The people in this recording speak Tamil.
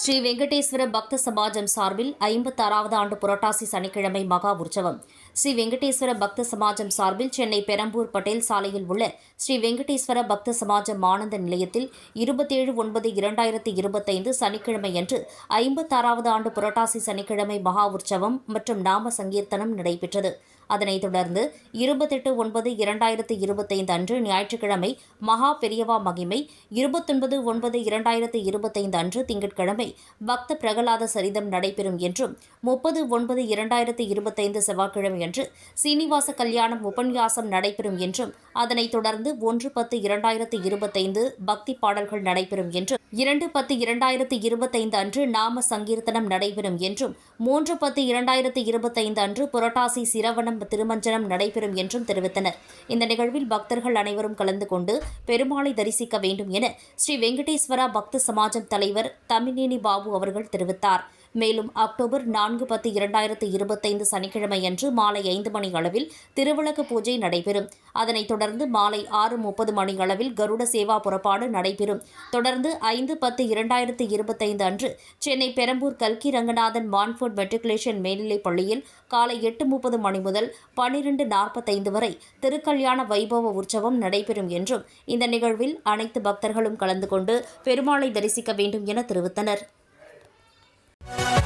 ஸ்ரீ வெங்கடேஸ்வர பக்த சமாஜம் சார்பில் ஐம்பத்தாறாவது ஆண்டு புரட்டாசி சனிக்கிழமை மகா உற்சவம். ஸ்ரீ வெங்கடேஸ்வர பக்த சமாஜம் சார்பில் சென்னை பெரம்பூர் பட்டேல் சாலையில் உள்ள ஸ்ரீ வெங்கடேஸ்வர பக்த சமாஜம் ஆனந்த நிலையத்தில் இருபத்தேழு ஒன்பது இரண்டாயிரத்தி இருபத்தைந்து சனிக்கிழமையன்று ஐம்பத்தாறாவது ஆண்டு புரட்டாசி சனிக்கிழமை மகா உற்சவம் மற்றும் நாம சங்கீர்த்தனம் நடைபெற்றது. அதனைத் தொடர்ந்து இருபத்தெட்டு ஒன்பது இரண்டாயிரத்தி இருபத்தைந்து அன்று ஞாயிற்றுக்கிழமை மகா பெரியவா மகிமை இருபத்தொன்பது ஒன்பது இரண்டாயிரத்தி இருபத்தைந்து அன்று திங்கட்கிழமை பக்த பிரகலாத சரிதம் நடைபெறும் என்றும் முப்பது ஒன்பது இரண்டாயிரத்தி இருபத்தைந்து செவ்வாய்க்கிழமை அன்று சீனிவாச கல்யாணம் உபன்யாசம் நடைபெறும் என்றும் அதனைத் தொடர்ந்து ஒன்று பத்து இரண்டாயிரத்து இருபத்தைந்து பக்தி பாடல்கள் நடைபெறும் என்றும் இரண்டு பத்து இரண்டாயிரத்து இருபத்தைந்து அன்று நாம சங்கீர்த்தனம் நடைபெறும் என்றும் மூன்று பத்து இரண்டாயிரத்து இருபத்தைந்து அன்று புரட்டாசி சிரவணம் திருமஞ்சனம் நடைபெறும் என்றும் தெரிவித்தனர். இந்த நிகழ்வில் பக்தர்கள் அனைவரும் கலந்து கொண்டு பெருமாளை தரிசிக்க வேண்டும் என ஸ்ரீ வெங்கடேஸ்வரா பக்த சமாஜம் தலைவர் தமிழினி பாபு அவர்கள் தெரிவித்தார். மேலும் அக்டோபர் நான்கு பத்து இரண்டாயிரத்து இருபத்தைந்து சனிக்கிழமையன்று மாலை ஐந்து மணி அளவில் திருவிளக்கு பூஜை நடைபெறும். அதனைத் தொடர்ந்து மாலை ஆறு முப்பது மணி அளவில் கருட சேவா புறப்பாடு நடைபெறும். தொடர்ந்து ஐந்து பத்து இரண்டாயிரத்து இருபத்தைந்து அன்று சென்னை பெரம்பூர் கல்கி ரங்கநாதன் மான்ஃபோர்ட் மெட்ரிகுலேஷன் மேல்நிலைப் பள்ளியில் காலை எட்டு முப்பது மணி முதல் பனிரெண்டு நாற்பத்தைந்து வரை திருக்கல்யாண வைபவ உற்சவம் நடைபெறும் என்றும் இந்த நிகழ்வில் அனைத்து பக்தர்களும் கலந்து கொண்டு பெருமாளை தரிசிக்க வேண்டும் என தெரிவித்தனர். Bye.